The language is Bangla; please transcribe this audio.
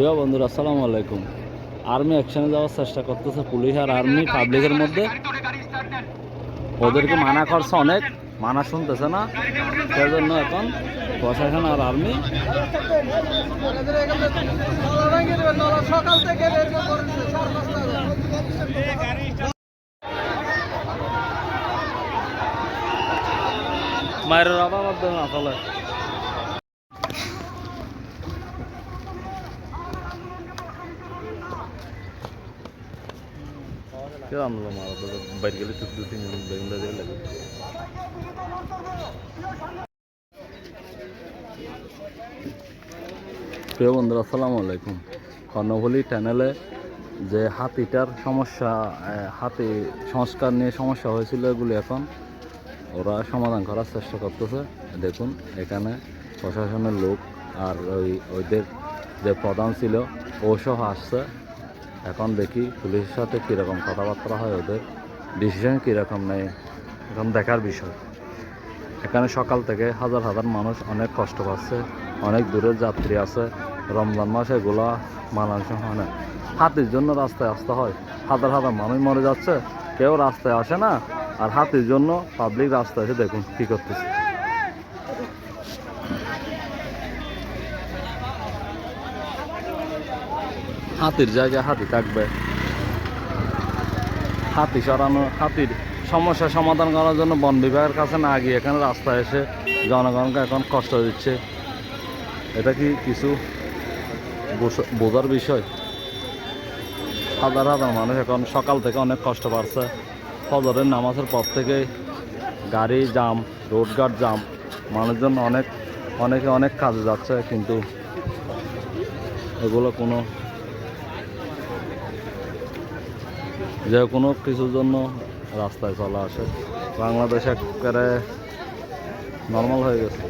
প্রিয় বন্ধুরা, আসসালামু আলাইকুম। আর্মি অ্যাকশনে যাওয়ার চেষ্টা করতেছে পুলিশ আর আর্মি পাবলিকের মধ্যে। ওদেরকে মানা করছে অনেক, মানা শুনতেছে না। সেজন্য এখন প্রশাসন আর আর্মি মায়ের না প্রিয় বন্ধুরা, আসসালামু আলাইকুম। কর্ণফুলি চ্যানেলে যে হাতিটার সমস্যা হাতি সংস্কার নিয়ে সমস্যা হয়েছিল, এগুলি এখন ওরা সমাধান করার চেষ্টা করতেছে। দেখুন, এখানে প্রশাসনের লোক আর ওই, ওইদের যে প্রধান ছিল, ও সহ আসছে। এখন দেখি পুলিশের সাথে কীরকম কথাবার্তা হয় ওদের। ডিসিশন কীরকম নেয়, এখন দেখার বিষয়। এখানে সকাল থেকে হাজার হাজার মানুষ অনেক কষ্ট পাচ্ছে, অনেক দূরের যাত্রী আছে। রমজান মাসে এগুলা মানানো হয় না। হাতির জন্য রাস্তায় আসতে হয়। হাজার হাজার মানুষ মরে যাচ্ছে, কেউ রাস্তায় আসে না। আর হাতির জন্য পাবলিক রাস্তায় এসে দেখুন কী করতেছে। হাতির জায়গায় হাতি থাকবে। হাতি সরানো, হাতির সমস্যা সমাধান করার জন্য বন বিভাগের কাছে না গিয়ে এখানে রাস্তায় এসে জনগণকে এখন কষ্ট দিচ্ছে। এটা কি কিছু বোঝার বিষয়? হাজার হাজার মানুষ এখন সকাল থেকে অনেক কষ্ট পাচ্ছে। ফজরের নামাজের পর থেকে গাড়ি জাম রোডঘাট জাম, মানুষজন অনেক, অনেকে অনেক কাজে যাচ্ছে, কিন্তু এগুলো কোনো যে কোনো কিছুর জন্য রাস্তায় চলা আসে। বাংলাদেশ একবারে নর্মাল হয়ে গেছে।